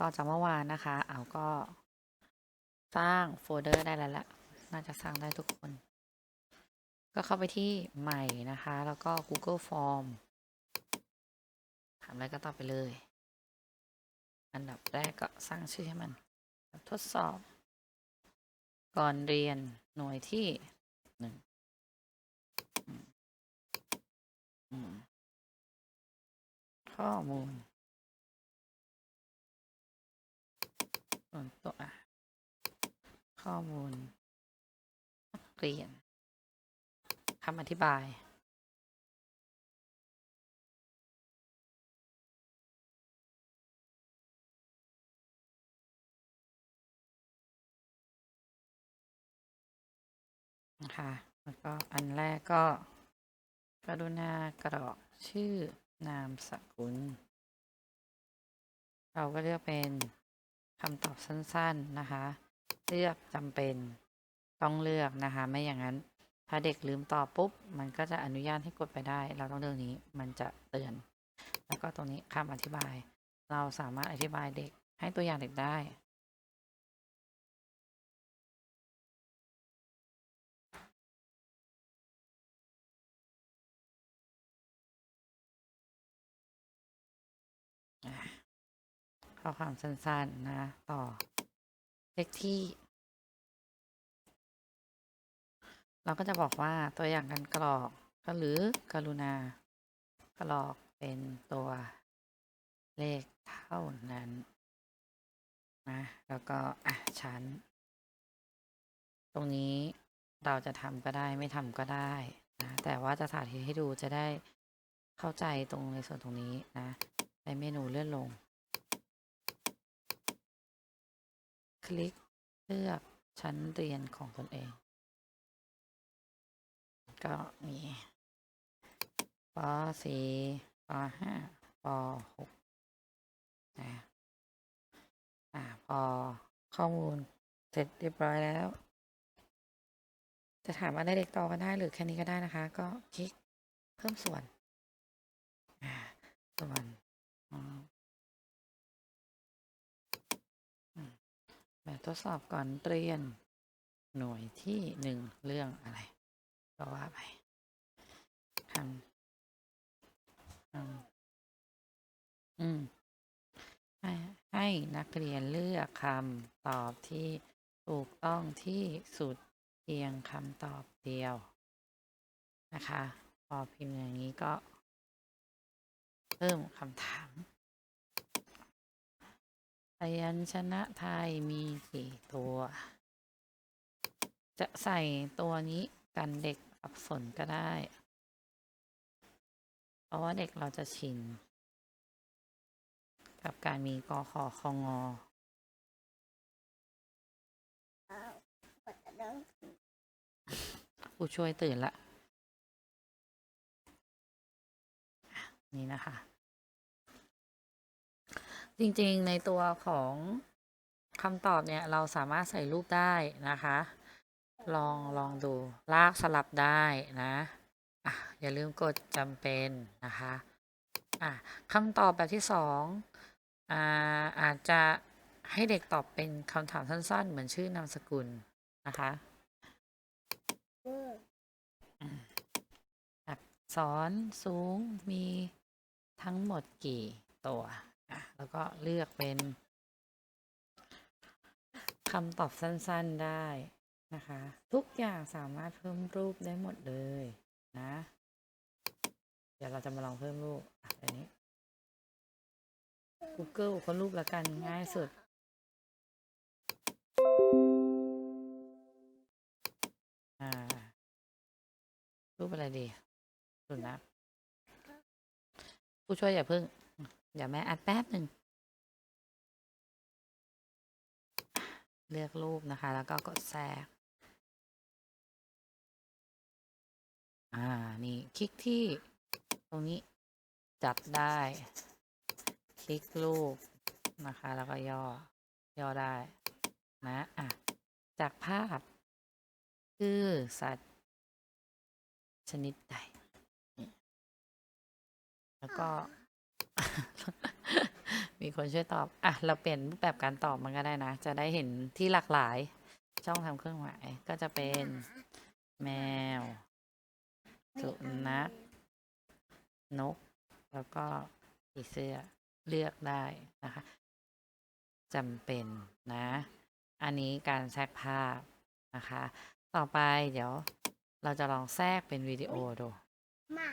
ต่อจากเมื่อวานนะคะ เอาก็ สร้างโฟลเดอร์ได้แล้วละน่าจะสร้างได้ทุกคน ก็เข้าไปที่ใหม่นะคะ แล้วก็ Google Form ทำอะไรก็ต่อไปเลย อันดับแรกก็สร้างชื่อให้มัน ทดสอบ ก่อนเรียนหน่วยที่หนึ่งข้อมูล ส่วนตัว ข้อมูลนักเรียนคำอธิบาย นะคะแล้วก็อันแรกก็กรุณากรอกชื่อนามสกุล เราก็เลือกเป็น คำตอบสั้นๆนะคะ เลือกจำเป็นต้องเลือกนะคะ ไม่อย่างนั้น ถ้าเด็กลืมตอบปุ๊บ มันก็จะอนุญาตให้กดไปได้ เราต้องเลือกนี้มันจะเตือน แล้วก็ตรงนี้คำอธิบาย เราสามารถอธิบายเด็กให้ตัวอย่างเด็กได้ ข้อความสั้นๆนะ ต่อเลขที่ เราก็จะบอกว่าตัวอย่างการกรอกก็หรือกรุณากรอกเป็นตัวเลขเท่านั้นนะแล้วก็อะชั้น ตรงนี้เราจะทำก็ได้ไม่ทำก็ได้นะแต่ว่าจะสาธิตให้ดูจะได้เข้าใจตรงในส่วนตรงนี้นะในเมนูเลื่อนลง คลิกเลือกชั้นเรียนของตนเอง ก็มีป .4 ป .5 ป .6 นะอ่าพอข้อมูลเสร็จเรียบร้อยแล้ว จะถามว่าได้เด็กต่อกันได้หรือแค่นี้ก็ได้นะคะ ก็คลิกเพิ่มส่วน อ่า ส่วน แบบทดสอบก่อนเรียน หน่วยที่หนึ่งเรื่องอะไร ก็ว่าไปคำคำอืมให้ให้นักเรียนเลือกคำตอบที่ถูกต้องที่สุดเพียงคำตอบเดียวนะคะ พอพิมพ์อย่างนี้ก็ เพิ่มคำถาม พยัญชนะไทยมีกี่ตัว จะใส่ตัวนี้กันเด็กสับสนก็ได้ เพราะว่าเด็กเราจะชิน กับการมีกอขอคองอผู้ช่วยตื่นละ นี่นะคะ จริงๆ ในตัวของคำตอบเนี่ย เราสามารถใส่รูปได้นะคะ ลองลองดู ลากสลับได้นะอะอย่าลืมกดจำเป็นนะคะอะคำตอบแบบที่สองอ่าอาจจะให้เด็กตอบเป็นคำถามสั้นๆ เหมือนชื่อนามสกุลนะคะอักษรสูงมีทั้งหมดกี่ตัวอะ แล้วก็เลือกเป็นคำตอบสั้นๆได้นะคะ ทุกอย่างสามารถเพิ่มรูปได้หมดเลยนะ เดี๋ยวเราจะมาลองเพิ่มรูปอันนี้ Google คนรูปละกันง่ายสุดอ่ารูปอะไรดีสุนัขผู้ช่วยอย่าเพิ่ง เดี๋ยวแม่อัดแป๊บหนึ่ง เลือกรูปนะคะ แล้วก็กดแทรกอ่า นี่คลิกที่ตรงนี้จัดได้ คลิกรูปนะคะ แล้วก็ย่อ ย่อได้นะอะจากภาพ คือสัตว์ ชนิดใด แล้วก็ มีคนช่วยตอบ อะ เราเปลี่ยนรูปแบบการตอบมันก็ได้นะ จะได้เห็นที่หลากหลาย ช่องทำเครื่องหมาย ก็จะเป็น แมว สุนัข นก แล้วก็ผีเสื้อ เลือกได้นะคะจำเป็นนะ อันนี้การแทรกภาพนะคะ ต่อไปเดี๋ยวเราจะลองแทรกเป็นวิดีโอดู หมา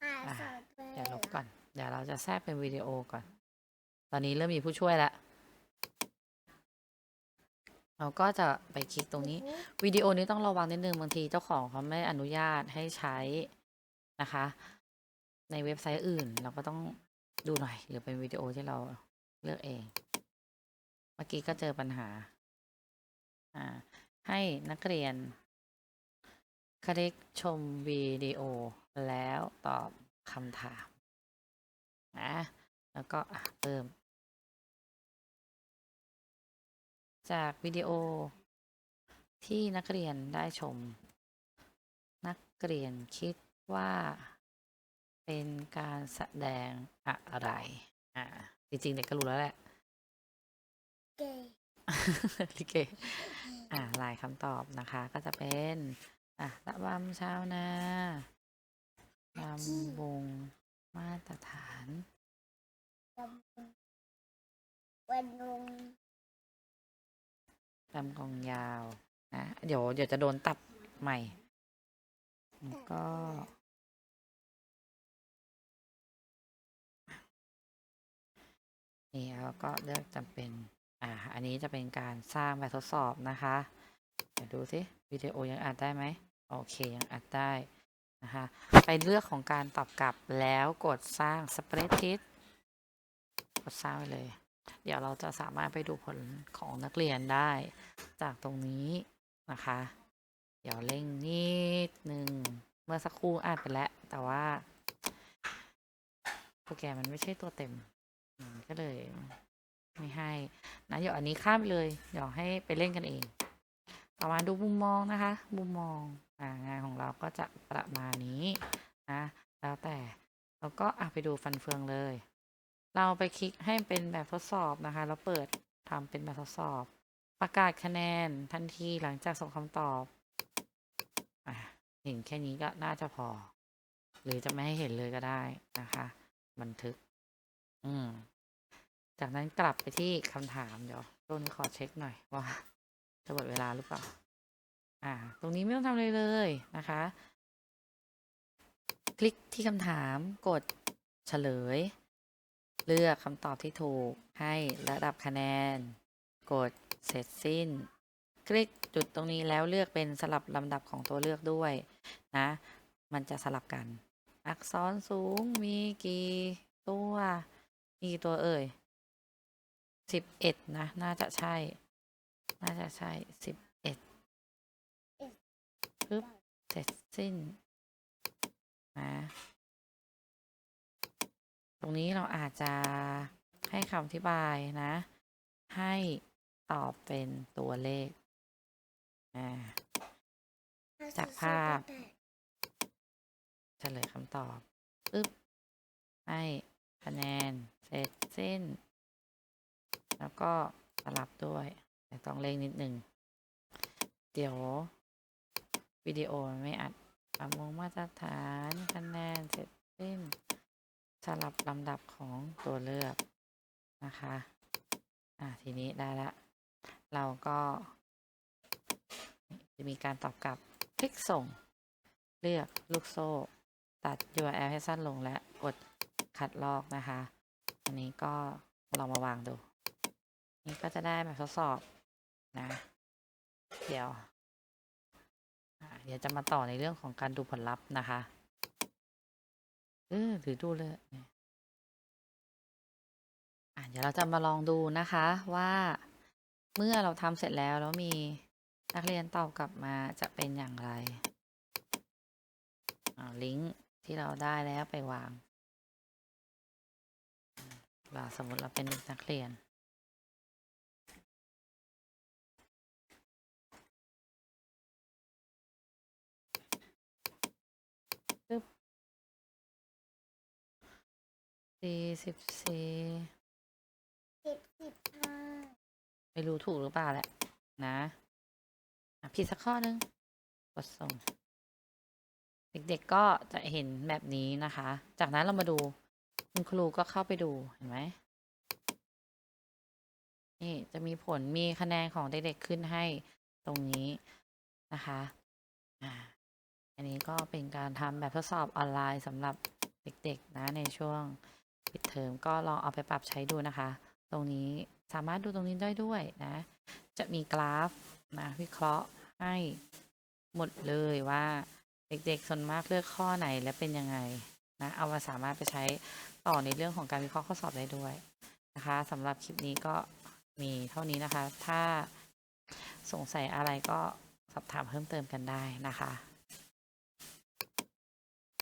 หมาอะสดเลยเดี๋ยวลบก่อน เดี๋ยวเราจะแทรกเป็นวิดีโอก่อน ตอนนี้เริ่มมีผู้ช่วยแล้ว เราก็จะไปคลิกตรงนี้ วิดีโอนี้ต้องระวังนิดนึงบางทีเจ้าของเขาไม่อนุญาตให้ใช้นะคะ ในเว็บไซต์อื่นเราก็ต้องดูหน่อย หรือเป็นวิดีโอที่เราเลือกเอง เมื่อกี้ก็เจอปัญหา อ่า ให้นักเรียนคลิกชมวิดีโอแล้วตอบ คำถามนะแล้วก็อะเติมจากวิดีโอที่นักเรียนได้ชม นักเรียนคิดว่าเป็นการแสดงอะไร อ่า จริง ๆ เด็กก็รู้แล้วแหละเกย์ลิเก อ่าลายคำตอบนะคะ ก็จะเป็น อะระบำชาวนา ลำวงมาตรฐานวันนุงลำกองยาวนะเดี๋ยวเดี๋ยวจะโดนตัดใหม่แล้วก็นี่แล้วก็เลือกจำเป็น อ่า อันนี้จะเป็นการสร้างแบบทดสอบนะคะ เดี๋ยวดูสิวิดีโอยังอัดได้ไหม โอเคยังอัดได้ นะคะไปเลือกของการตอบกลับแล้วกดสร้างสเปรดชีตกดสร้างไปเลย เดี๋ยวเราจะสามารถไปดูผลของนักเรียนได้ จากตรงนี้นะคะ เดี๋ยวเร่งนิดหนึ่งเมื่อสักครู่อ่านไปแล้ว แต่ว่าโปรแกรมมันไม่ใช่ตัวเต็มก็เลยไม่ให้นะเดี๋ยวอันนี้ข้ามไปเลย เดี๋ยวให้ไปเล่นกันเอง ต่อมาดูมุมมองนะคะ มุมมอง งานของเราก็จะประมาณนี้นะแล้วแต่เราก็อะไปดูฟันเฟืองเลย เราไปคลิกให้เป็นแบบทดสอบนะคะ แล้วเปิดทำเป็นแบบทดสอบ ประกาศคะแนนทันทีหลังจากส่งคำตอบอะเห็นแค่นี้ก็น่าจะพอ หรือจะไม่ให้เห็นเลยก็ได้นะคะ บันทึก อืม จากนั้นกลับไปที่คำถามเดี๋ยวต้นขอเช็คหน่อยว่าจะหมดเวลาหรือเปล่า อ่า ตรงนี้ไม่ต้องทำอะไรเลยนะคะ คลิกที่คำถามกดเฉลย เลือกคำตอบที่ถูกให้ระดับคะแนน กดเสร็จสิ้น คลิกจุดตรงนี้แล้วเลือกเป็นสลับลำดับของตัวเลือกด้วยนะ มันจะสลับกัน อักษรสูงมีกี่ตัวมีกี่ตัวเอ่ยสิบเอ็ดนะ น่าจะใช่ น่าจะใช่สิบ ปึ๊บเสร็จสิ้นนะตรงนี้เราอาจจะให้คำอธิบายนะ ให้ตอบเป็นตัวเลขอ่าจากภาพเฉลยคำตอบปึ๊บให้คะแนนเสร็จสิ้น แล้วก็สลับด้วยแต่ต้องเร่งนิดนึงเดี๋ยว วิดีโอไม่อัดประมงมาตรฐานคะแนนเสร็จสิ้นสลับลำดับของตัวเลือกนะคะ อ่าทีนี้ได้ละ เราก็จะมีการตอบกลับคลิกส่ง เลือกลูกโซ่ ตัด URL ให้สั้นลงและกดคัดลอกนะคะ อันนี้ก็ลองมาวางดู นี่ก็จะได้แบบทดสอบนะ เดี๋ยว เดี๋ยวจะมาต่อในเรื่องของการดูผลลัพธ์นะคะ เออหรือดูเลยอะเดี๋ยวเราจะมาลองดูนะคะว่าเมื่อเราทำเสร็จแล้วแล้วมีนักเรียนตอบกลับมาจะเป็นอย่างไรอ่าลิงก์ที่เราได้แล้วไปวางว่าสมมติเราเป็นเด็กนักเรียน สี่สิบสี่สิบสิบห้าไม่รู้ถูกหรือเปล่าแหละ นะผิดสักข้อหนึง กดส่ง เด็กๆก็จะเห็นแบบนี้นะคะ จากนั้นเรามาดู คุณครูก็เข้าไปดูเห็นไหมนี่จะมีผลมีคะแนนของเด็กๆขึ้นให้ตรงนี้นะคะอ่าอันนี้ก็เป็นการทำแบบทดสอบออนไลน์สำหรับเด็กๆนะในช่วง ปิดเทอมก็ลองเอาไปปรับใช้ดูนะคะ ตรงนี้สามารถดูตรงนี้ได้ด้วยนะ จะมีกราฟนะวิเคราะห์ให้หมดเลยว่าเด็กๆ ส่วนมากเลือกข้อไหนและเป็นยังไงนะเอามาสามารถไปใช้ต่อในเรื่องของการวิเคราะห์ข้อสอบได้ด้วยนะคะสำหรับคลิปนี้ก็มีเท่านี้นะคะ ถ้าสงสัยอะไรก็สอบถามเพิ่มเติมกันได้นะคะ